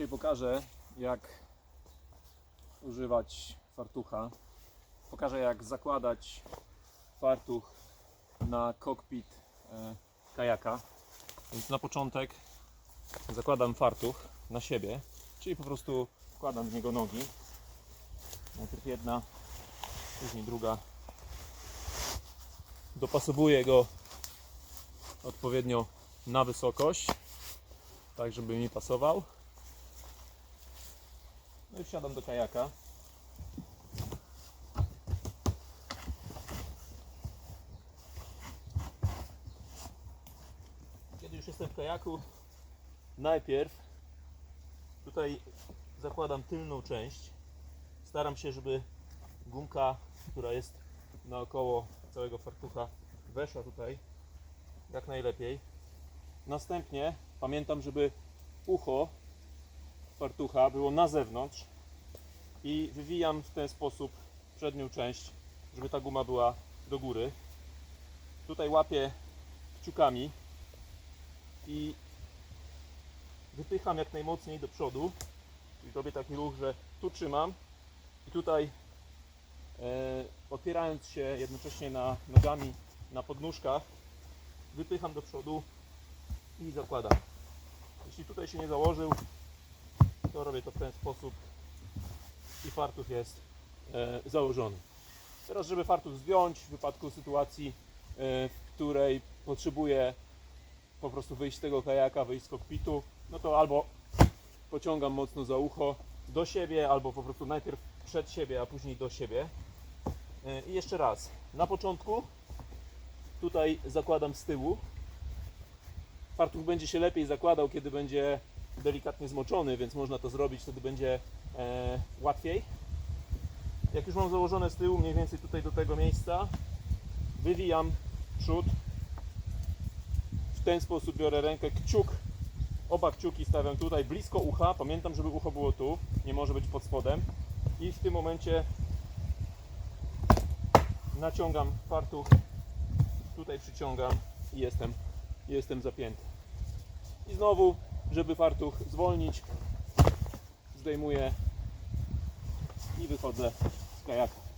dzisiaj pokażę, jak używać fartucha. Pokażę, jak zakładać fartuch na kokpit e, kajaka. Więc na początek zakładam fartuch na siebie, czyli po prostu wkładam w niego nogi. Najpierw jedna, później druga. Dopasowuję go odpowiednio na wysokość, tak żeby mi pasował. No i wsiadam do kajaka. Kiedy już jestem w kajaku, najpierw tutaj zakładam tylną część. Staram się, żeby gumka, która jest naokoło całego fartucha, weszła tutaj jak najlepiej. Następnie pamiętam, żeby ucho fartucha było na zewnątrz i wywijam w ten sposób przednią część, żeby ta guma była do góry. Tutaj łapię kciukami i wypycham jak najmocniej do przodu. Czyli robię taki ruch, że tu trzymam i tutaj e, opierając się jednocześnie na nogami na podnóżkach, wypycham do przodu i zakładam. Jeśli tutaj się nie założył, to robię to w ten sposób i fartuch jest e, założony. Teraz, żeby fartuch zdjąć w wypadku sytuacji, e, w której potrzebuję po prostu wyjść z tego kajaka, wyjść z kokpitu, no to albo pociągam mocno za ucho do siebie, albo po prostu najpierw przed siebie, a później do siebie. E, I jeszcze raz, na początku tutaj zakładam z tyłu. Fartuch będzie się lepiej zakładał, kiedy będzie delikatnie zmoczony, więc można to zrobić, wtedy będzie e, łatwiej. Jak już mam założone z tyłu, mniej więcej tutaj do tego miejsca, wywijam przód. W ten sposób biorę rękę, kciuk, oba kciuki stawiam tutaj blisko ucha. Pamiętam, żeby ucho było tu, nie może być pod spodem. I w tym momencie naciągam fartuch, tutaj przyciągam i jestem, jestem zapięty. I znowu, żeby fartuch zwolnić, zdejmuję i wychodzę z kajaka.